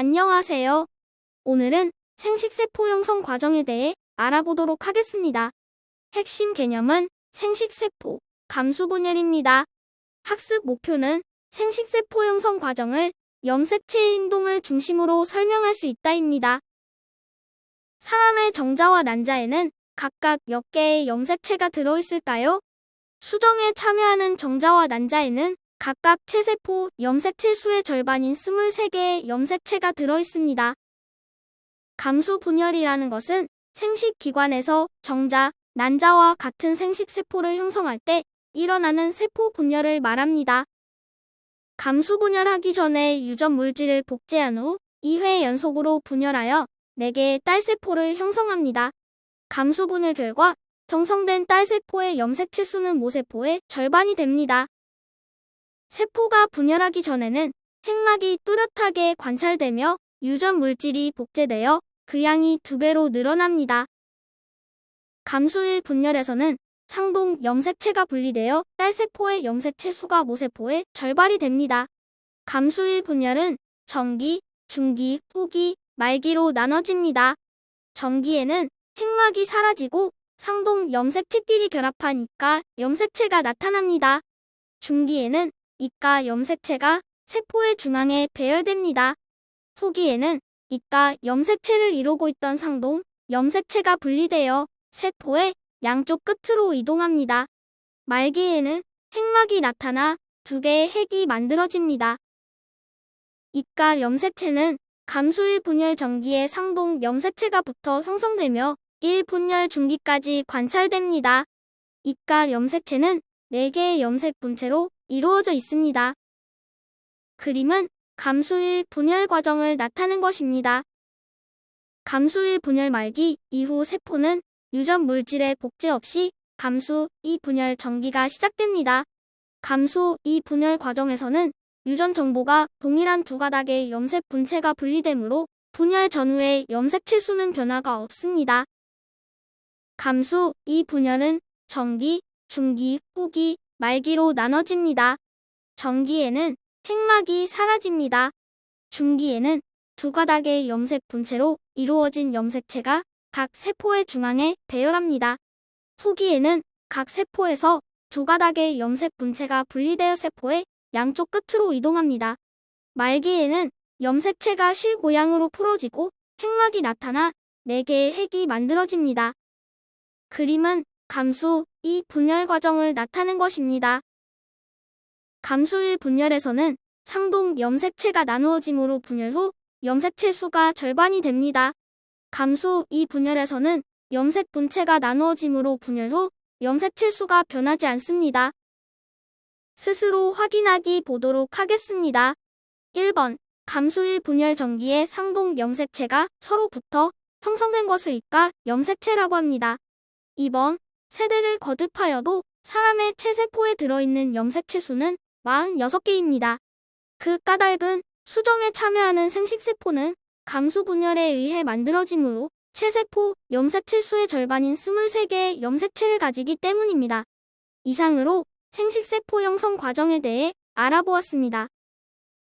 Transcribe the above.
안녕하세요. 오늘은 생식세포 형성 과정에 대해 알아보도록 하겠습니다. 핵심 개념은 생식세포, 감수분열입니다. 학습 목표는 생식세포 형성 과정을 염색체의 행동을 중심으로 설명할 수 있다입니다. 사람의 정자와 난자에는 각각 몇 개의 염색체가 들어있을까요? 수정에 참여하는 정자와 난자에는 각각 체세포 염색체 수의 절반인 23개의 염색체가 들어있습니다. 감수 분열이라는 것은 생식 기관에서 정자, 난자와 같은 생식 세포를 형성할 때 일어나는 세포 분열을 말합니다. 감수 분열하기 전에 유전 물질을 복제한 후 2회 연속으로 분열하여 4개의 딸세포를 형성합니다. 감수 분열 결과 정성된 딸세포의 염색체 수는 모세포의 절반이 됩니다. 세포가 분열하기 전에는 핵막이 뚜렷하게 관찰되며 유전 물질이 복제되어 그 양이 두 배로 늘어납니다. 감수일 분열에서는 상동 염색체가 분리되어 딸세포의 염색체 수가 모세포의 절반이 됩니다. 감수일 분열은 정기, 중기, 후기, 말기로 나눠집니다. 정기에는 핵막이 사라지고 상동 염색체끼리 이가 염색체가 나타납니다. 중기에는 이가 염색체가 세포의 중앙에 배열됩니다. 후기에는 이가 염색체를 이루고 있던 상동 염색체가 분리되어 세포의 양쪽 끝으로 이동합니다. 말기에는 핵막이 나타나 두 개의 핵이 만들어집니다. 이가 염색체는 감수일 분열 전기에 상동 염색체가 붙어 형성되며 1분열 중기까지 관찰됩니다. 이가 염색체는 4개의 염색 분체로 이루어져 있습니다. 그림은 감수일 분열 과정을 나타낸 것입니다. 감수일 분열 말기 이후 세포는 유전 물질의 복제 없이 감수 이 분열 전기가 시작됩니다. 감수 이 분열 과정에서는 유전 정보가 동일한 두 가닥의 염색 분체가 분리되므로 분열 전후의 염색체 수는 변화가 없습니다. 감수 이 분열은 정기, 중기, 후기, 말기로 나눠집니다. 정기에는 핵막이 사라집니다. 중기에는 두 가닥의 염색 분체로 이루어진 염색체가 각 세포의 중앙에 배열합니다. 후기에는 각 세포에서 두 가닥의 염색 분체가 분리되어 세포의 양쪽 끝으로 이동합니다. 말기에는 염색체가 실고양으로 풀어지고 핵막이 나타나 4개의 핵이 만들어집니다. 그림은 감수, 이 분열 과정을 나타낸 것입니다. 감수일 분열에서는 상동 염색체가 나누어짐으로 분열 후 염색체 수가 절반이 됩니다. 감수 이 분열에서는 염색 분체가 나누어짐으로 분열 후 염색체 수가 변하지 않습니다. 스스로 확인하기 보도록 하겠습니다. 1번 감수일 분열 전기의 상동 염색체가 서로 붙어 형성된 것을 이까 염색체라고 합니다. 2번 세대를 거듭하여도 사람의 체세포에 들어있는 염색체 수는 46개입니다. 그 까닭은 수정에 참여하는 생식세포는 감수 분열에 의해 만들어지므로 체세포 염색체 수의 절반인 23개의 염색체를 가지기 때문입니다. 이상으로 생식세포 형성 과정에 대해 알아보았습니다.